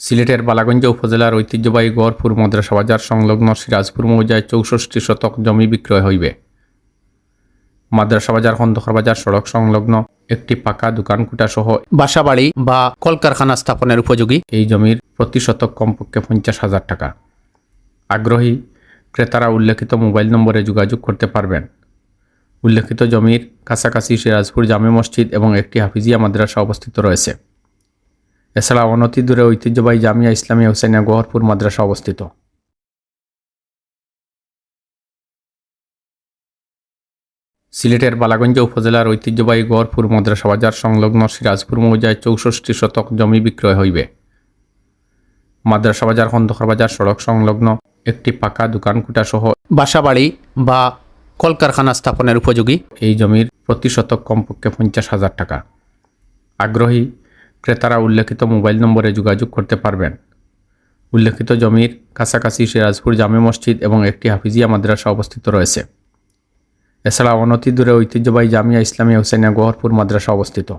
সিলেটের বালাগঞ্জ উপজেলার ঐতিহ্যবাহী গড়পুর মাদ্রাসা বাজার সংলগ্ন সিরাজপুর মৌজায় চৌষষ্টি শতক জমি বিক্রয় হইবে। মাদ্রাসা বাজার খন্দকার বাজার সড়ক সংলগ্ন একটি পাকা দোকান কুটা সহ বাসাবাড়ি বা কলকারখানা স্থাপনের উপযোগী। এই জমির প্রতি শতক কমপক্ষে পঞ্চাশ হাজার টাকা। আগ্রহী ক্রেতারা উল্লেখিত মোবাইল নম্বরে যোগাযোগ করতে পারবেন। উল্লেখিত জমির কাছাকাছি সিরাজপুর জামে মসজিদ এবং একটি হাফিজিয়া মাদ্রাসা অবস্থিত রয়েছে। এছাড়া অনতি দূরে ঐতিহ্যবাহী জামিয়া ইসলামিয়া হুসাইনিয়া গহরপুর মাদ্রাসা অবস্থিত। সিলেটের বালাগঞ্জ উপজেলার ঐতিহ্যবাহী গহরপুর মাদ্রাসা বাজার সংলগ্ন সিরাজপুর মৌজায় চৌষষ্টি শতক জমি বিক্রয় হইবে। মাদ্রাসা বাজার খন্দকার বাজার সড়ক সংলগ্ন একটি পাকা দোকান কুটা সহ বাসাবাড়ি বা কলকারখানা স্থাপনের উপযোগী। এই জমির প্রতি শতক কমপক্ষে পঞ্চাশ হাজার টাকা। আগ্রহী উল্লেখিত মোবাইল নম্বরে যোগাযোগ করতে পারবেন। উল্লেখিত জমির কাছাকাছি সিরাজপুর জামে মসজিদ এবং একটি হাফিজিয়া মাদ্রাসা অবস্থিত রয়েছে। এছাড়া অনতি দূরে ঐতিহ্যবাহী জামিয়া ইসলামী হোসেনিয়া গহরপুর মাদ্রাসা অবস্থিত।